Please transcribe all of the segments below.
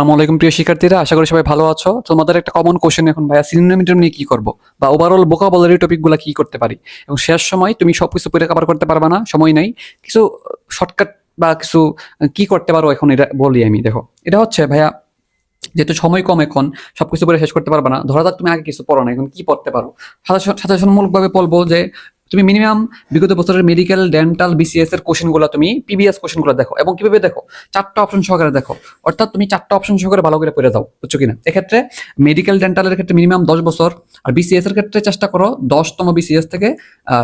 আসসালামু আলাইকুম, প্রিয় শিক্ষার্থীরা। আশা করি সবাই ভালো আছো। তোমাদের একটা কমন কোশ্চেন এখন, ভাইয়া সিনোনিমিটার নিয়ে কি করব? বা ওভারঅল ভোকাবুলারি টপিকগুলো কি করতে পারি? এবং শেষ সময় তুমি সবকিছু পরে কভার করতে পারবে না, সময় নাই। কিছু শর্টকাট বা কিছু কি করতে পারো এখন এটা বলি আমি, দেখো। এটা হচ্ছে, ভাইয়া, যেহেতু সময় কম এখন, সবকিছু পরে শেষ করতে পারবে না। ধরা যাক তুমি আগে কিছু পড়ো না, এখন কি পড়তে পারো? সাজেশনমূলকভাবে বলব যে তুমি মিনিমাম বিগত বছরের মেডিকেল ডেন্টাল বিসিএস এর কোশ্চেনগুলো তুমি পিবিএস কোশ্চেনগুলো দেখো এবং কীভাবে দেখো? চারটা অপশন সহকারে দেখো। অর্থাৎ তুমি চারটা অপশন সহকারে ভালো করে পড়ে যাও, বুঝছ কিনা? এক্ষেত্রে মেডিকেল ডেন্টালের ক্ষেত্রে মিনিমাম দশ বছর আর বিসিএস এর ক্ষেত্রে চেষ্টা করো দশতম বিসিএস থেকে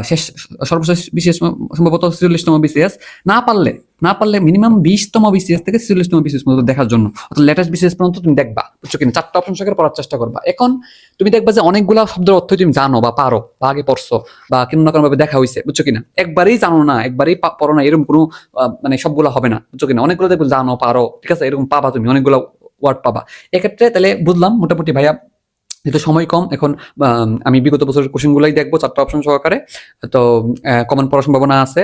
শেষ, সর্বশেষ বিসিএস সম্ভবত চল্লিশতম বিসিএস না পারলে না পারলে মিনিমাম বিশতম বিসিএস থেকে চল্লিশতম বিসিএস পর্যন্ত দেখার জন্য। অর্থাৎ লেটেস্ট বিসিএস পর্যন্ত তুমি দেখবা, বুঝছ কিনা? চারটা অপশন সহকারে পড়ার চেষ্টা করবা। এখন তুমি দেখবা যে অনেকগুলা শব্দের অর্থ তুমি জানো বা পারো। আগে পড়ছো বা কোনো না কোনো ভাবে দেখা হয়েছে বুঝছ কিনা? একবারেই জানো না, একবারেই পড়ো না, এরকম কোনো মানে সবগুলো হবে না, বুঝছ কিনা? অনেকগুলো দেখব জানো, পারো, ঠিক আছে? এরকম পাবা তুমি, অনেকগুলো ওয়ার্ড পাবা। এক্ষেত্রে তাহলে বুঝলাম মোটামুটি ভাইয়া, যেহেতু সময় কম, এখন আমি বিগত বছরের কোশ্চেনগুলোই দেখব, চারটা অপশন সহকারে। তো কমন পড়ার সম্ভাবনা আছে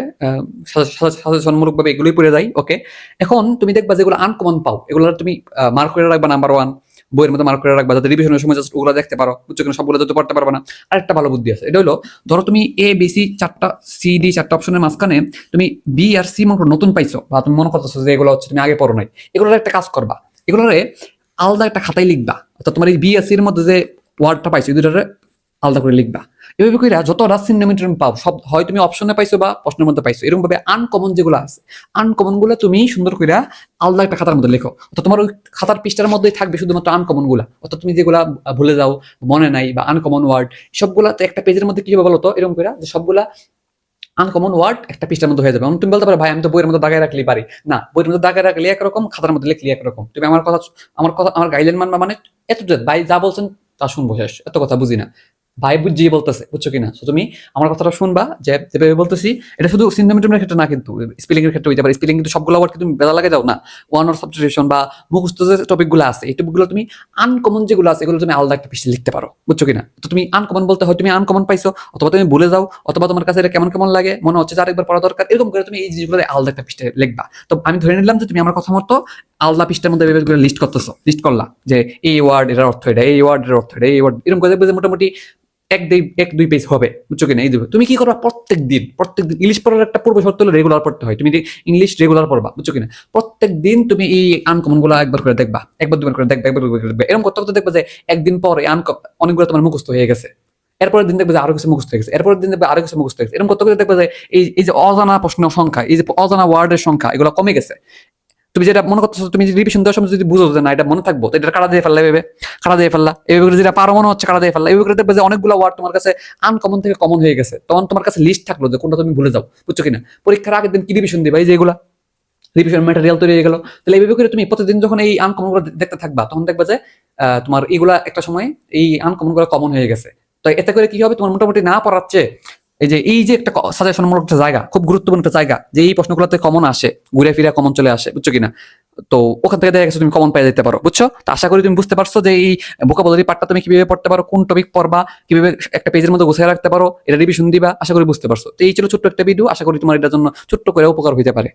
সাজেশনমূলকভাবে এগুলোই পড়ে যাই ওকে এখন তুমি দেখবা যেগুলো আনকমন পাও এগুলো তুমি মার্ক করে রাখবা নাম্বার ওয়ান বইয়ের মধ্যে মার্ক করে রাখবা, যাতে রিভিশনের সময় জাস্ট ওগুলো দেখতে পারো। বুঝছ কিনা? সবগুলো যাতে পড়তে পারবে না। আর একটা ভালো বুদ্ধি আছে। এটা হলো, ধরো তুমি এ বি সি চারটা সি ডি চারটা অপশনের মাঝখানে তুমি বি আর সি মনে নতুন পাইছো বা তুমি মনে করতেছো যে এগুলো হচ্ছে তুমি আগে পড়ো নাই। এগুলোর একটা কাজ করবা। এগুলোরে আলাদা একটা খাতায় লিখবা। অর্থাৎ তোমার এই বি আর সির মধ্যে যে ওয়ার্ডটা পাইছো, এই দুটারে আলাদা করে লিখবা। এভাবে কইরা যত রাসিন তুমি পাও, সব হয় তুমি অপশনে পাইছো বা প্রশ্নের মধ্যে পাইছো, এরকম ভাবে আনকমন যেগুলো আছে আনকমনগুলো তুমি সুন্দর কইরা আলাদা একটা খাতার মধ্যে লেখো। অর্থাৎ তোমার ওই খাতার পৃষ্ঠার মধ্যেই থাকবে শুধুমাত্র আনকমনগুলা। অর্থাৎ তুমি যেগুলা ভুলে যাও, মনে নাই বা আনকমন ওয়ার্ড সবগুলা তো একটা পেজের মধ্যে কি হবে বলতো? এরকম কইরা যে সবগুলা আনকমন ওয়ার্ড একটা পৃষ্ঠার মধ্যে হয়ে যাবে। এবং তুমি বলতে পারো, ভাই, আমি তো বইয়ের মধ্যে দাগায় রাখলেই পারি। না, বইয়ের মধ্যে দাগায় রাখলে একরকম, খাতার মধ্যে লিখলে একরকম। তুমি আমার কথা আমার কথা, আমার গাইডলাইন মানবা মানে এত ভাই, যা বলছেন তা শুনব, শেষ। এত কথা বুঝি না। ভাই বুঝিয়ে বলতেছে, বুঝছ কিনা? তো তুমি আমার কথাটা শুনবা, যে যেভাবে বলতেছি, এটা শুধু সিন্ডোমিটামের ক্ষেত্রে না কিন্তু স্পেলিং এর ক্ষেত্রে হইতে পারে। স্পেলিং কিন্তু সবগুলো ওয়ার্ড তুমি বেলা লাগে দাও না। ওয়ান অর সাবস্টিটিউশন বা মুখস্থ যে টপিকগুলো আছে, এই টপিকগুলো তুমি আনকমন যেগুলো আছে, এগুলো তুমি আলাদা একটা পৃষ্ঠে লিখতে পারো। বুঝছ কিনা? তো তুমি আনকমন বলতে হয়, তুমি আনকমন পাইছো, অথবা তুমি ভুলে যাও, অথবা তোমার কাছে এটা কেমন কেমন লাগে, মনে হচ্ছে যে আরেকবার পড়া দরকার, এরকম করে তুমি এই জিনিসগুলো আলাদা একটা পৃষ্ঠে লিখবা। তো আমি ধরে নিলাম যে তুমি আমার কথা মতো আলাদা পৃষ্ঠার মধ্যে লিস্ট করতেছো। লিস্ট করলা, যে এই ওয়ার্ড এর অর্থ এটা, এই ওয়ার্ড এর অর্থ এটা, এই ওয়ার্ড এরকম করে দেখবে যে মোটামুটি এক দুই এক দুই পেজ হবে, বুঝছ কিনা? এই দেবে তুমি কি করবা? প্রত্যেক দিন প্রত্যেক দিন ইংলিশ পড়ার একটা পূর্ব শর্ত হলো রেগুলার পড়তে হয়। তুমি ইংলিশ রেগুলার পড়বা, বুঝছ কিনা? প্রত্যেক দিন তুমি এই আনকমনগুলো একবার করে দেখবা, একবার দুবার করে দেখবা, একবার করে দেখবা। এরকম করতে করতে দেখবা যে একদিন পর এই আনকম অনেকগুলো তোমার মুখস্থ হয়ে গেছে। এরপরের দিন দেখবে যে আরও কিছু মুখস্থ হয়ে গেছে। এরপরের দিন দেখবে আরও কিছু মুখস্থ হয়ে গেছে। এরকম করতে করতে দেখবে যে এই এই যে অজানা প্রশ্নের সংখ্যা, এই যে অজানা ওয়ার্ডের সংখ্যা, এগুলো কমে গেছে। তুমি যেটা মনে করতেছো, তুমি রিভিশন দেওয়ার সময় যদি বুঝো যে না, এটা মনে থাকব এটা কাটা দিয়ে ফেললা ভেবে কাটা দিয়ে ফেললা। এইভাবে করে যেটা পারো মনে হচ্ছে কাটা দিয়ে ফেললা। এইভাবে করে দেখবে যে অনেকগুলো ওয়ার্ড তোমার কাছে আনকমন থেকে কমন হয়ে গেছে। তখন তোমার কাছে লিস্ট থাকল যে কোনটা তুমি ভুলে যাও, বুঝছ কিনা? পরীক্ষার আগের দিন কি রিভিশন দিবা? এই যে এগুলা রিভিশন ম্যাটেরিয়াল তৈরি হয়ে গেল। তাহলে এইভাবে করে তুমি প্রতিদিন যখন এই আনকমনগুলো দেখতে থাকবা, তখন দেখবা যে তোমার এগুলা একটা সময় এই আনকমনগুলো কমন হয়ে গেছে। তো এতে করে কি হবে? তোমার মোটামুটি না পড়াচ্ছে এই যে এই যে একটা সাজেশনমূলক একটা জায়গা, খুব গুরুত্বপূর্ণ একটা জায়গা, যে এই প্রশ্নগুলোতে কমন আসে, ঘুরে ফিরে কমন চলে আসে, বুঝছ কিনা? তো ওখান থেকে দেখা গেছে তুমি কমন পেয়ে যেতে পারো, বুঝছ? তো আশা করি তুমি বুঝতে পারছ যে এই বোকা বদলি পার্টটা তুমি কীভাবে পড়তে পারো, কোন টপিক পড়বা, কীভাবে একটা পেজের মধ্যে গুছিয়ে রাখতে পারো, এটা রিভিশন দিবা, আশা করি বুঝতে পারছ। তো এই ছিল ছোট্ট একটা ভিডিও আশা করি তোমার এটার জন্য ছোট্ট করে উপকার হইতে পারে।